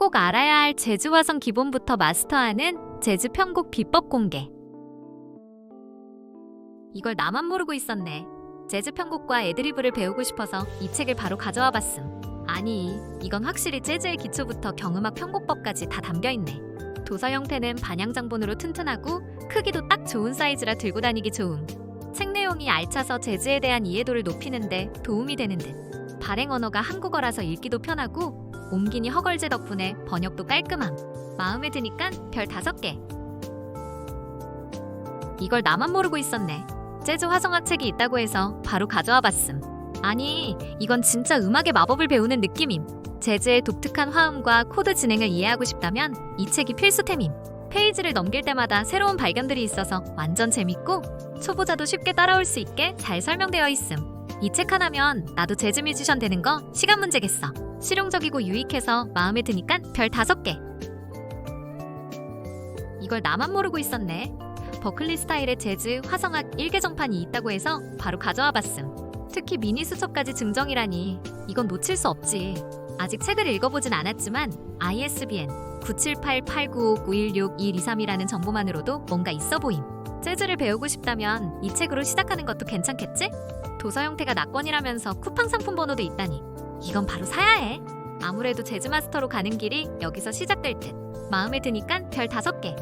꼭 알아야 할 제주 화성 기본부터 마스터하는 제주 편곡 비법 공개. 이걸 나만 모르고 있었네. 제주 편곡과 애드리브를 배우고 싶어서 이 책을 바로 가져와 봤음. 아니, 이건 확실히 재즈의 기초부터 경음악 편곡법까지 다 담겨 있네. 도서 형태는 반향장본으로 튼튼하고 크기도 딱 좋은 사이즈라 들고 다니기 좋음. 책 내용이 알차서 재즈에 대한 이해도를 높이는데 도움이 되는 듯. 발행 언어가 한국어라서 읽기도 편하고 옮기니 허걸제 덕분에 번역도 깔끔함. 마음에 드니까 별 다섯 개. 이걸 나만 모르고 있었네. 재즈 화성학 책이 있다고 해서 바로 가져와 봤음. 아니, 이건 진짜 음악의 마법을 배우는 느낌임. 재즈의 독특한 화음과 코드 진행을 이해하고 싶다면 이 책이 필수템임. 페이지를 넘길 때마다 새로운 발견들이 있어서 완전 재밌고 초보자도 쉽게 따라올 수 있게 잘 설명되어 있음. 이 책 하나면 나도 재즈 뮤지션 되는 거 시간 문제겠어. 실용적이고 유익해서 마음에 드니까 별 다섯 개. 이걸 나만 모르고 있었네. 버클리 스타일의 재즈 화성학 1개 정판이 있다고 해서 바로 가져와 봤음. 특히 미니 수첩까지 증정이라니 이건 놓칠 수 없지. 아직 책을 읽어보진 않았지만 ISBN 978-8959-16123이라는 정보만으로도 뭔가 있어 보임. 재즈를 배우고 싶다면 이 책으로 시작하는 것도 괜찮겠지? 도서 형태가 낙권이라면서 쿠팡 상품 번호도 있다니 이건 바로 사야 해. 아무래도 재즈 마스터로 가는 길이 여기서 시작될 듯. 마음에 드니까 별 다섯 개.